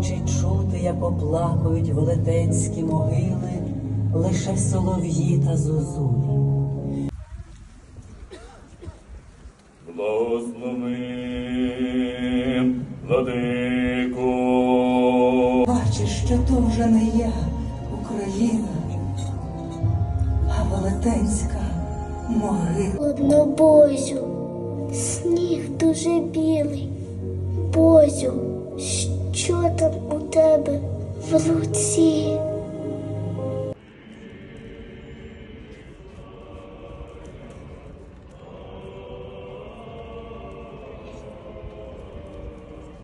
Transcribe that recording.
Чи чути, як оплакують велетенські могили лише солов'ї та зозулі. Благослови, владико. Бачиш, що то вже не я, Україна, а велетенська могила. Однобозю, сніг дуже білий. Бозю, що там у тебе в руці?